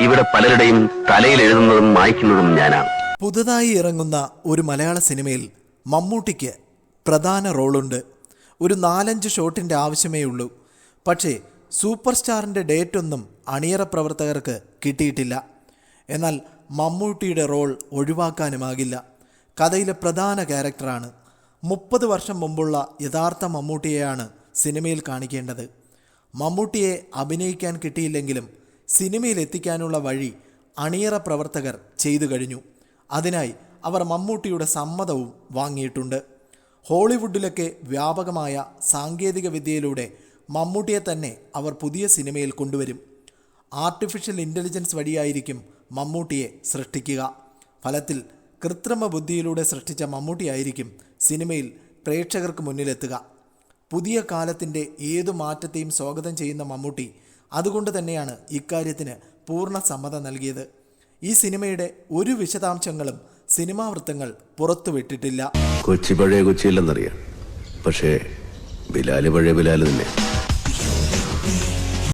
ഇവിടെ പലരുടെയും തലയിൽ എഴുതുന്നതും മായ്ക്കുന്നതും ഞാനാണ്. പുതുതായി ഇറങ്ങുന്ന ഒരു മലയാള സിനിമയിൽ മമ്മൂട്ടിക്ക് പ്രധാന റോളുണ്ട്. ഒരു നാലഞ്ച് ഷോട്ടിന്റെ ആവശ്യമേ ഉള്ളൂ. പക്ഷേ സൂപ്പർ സ്റ്റാറിന്റെ ഡേറ്റൊന്നും അണിയറ പ്രവർത്തകർക്ക് കിട്ടിയിട്ടില്ല. എന്നാൽ മമ്മൂട്ടിയുടെ റോൾ ഒഴിവാക്കാനുമാകില്ല. കഥയിലെ പ്രധാന ക്യാരക്ടറാണ്. മുപ്പത് വർഷം മുമ്പുള്ള യഥാർത്ഥ മമ്മൂട്ടിയെയാണ് സിനിമയിൽ കാണിക്കേണ്ടത്. മമ്മൂട്ടിയെ അഭിനയിക്കാൻ കിട്ടിയില്ലെങ്കിലും സിനിമയിൽ എത്തിക്കാനുള്ള വഴി അണിയറ പ്രവർത്തകർ ചെയ്തു കഴിഞ്ഞു. അതിനായി അവർ മമ്മൂട്ടിയുടെ സമ്മതവും വാങ്ങിയിട്ടുണ്ട്. ഹോളിവുഡിലൊക്കെ വ്യാപകമായ സാങ്കേതിക വിദ്യയിലൂടെ മമ്മൂട്ടിയെ തന്നെ അവർ പുതിയ സിനിമയിൽ കൊണ്ടുവരും. ആർട്ടിഫിഷ്യൽ ഇന്റലിജൻസ് വഴിയായിരിക്കും മമ്മൂട്ടിയെ സൃഷ്ടിക്കുക. ഫലത്തിൽ കൃത്രിമ ബുദ്ധിയിലൂടെ സൃഷ്ടിച്ച മമ്മൂട്ടിയായിരിക്കും സിനിമയിൽ പ്രേക്ഷകർക്ക് മുന്നിലെത്തുക. പുതിയ കാലത്തിന്റെ ഏതു മാറ്റത്തെയും സ്വാഗതം ചെയ്യുന്ന മമ്മൂട്ടി അതുകൊണ്ട് തന്നെയാണ് ഇക്കാര്യത്തിന് പൂർണ സമ്മതം നൽകിയത്. ഈ സിനിമയുടെ ഒരു വിശദാംശങ്ങളും സിനിമാ വൃത്തങ്ങൾ പുറത്തുവിട്ടിട്ടില്ല കൊച്ചി പഴയ കൊച്ചിയില്ലെന്നറിയാം. പക്ഷേ ബിലാൽ പഴയ ബിലാൽ തന്നെ.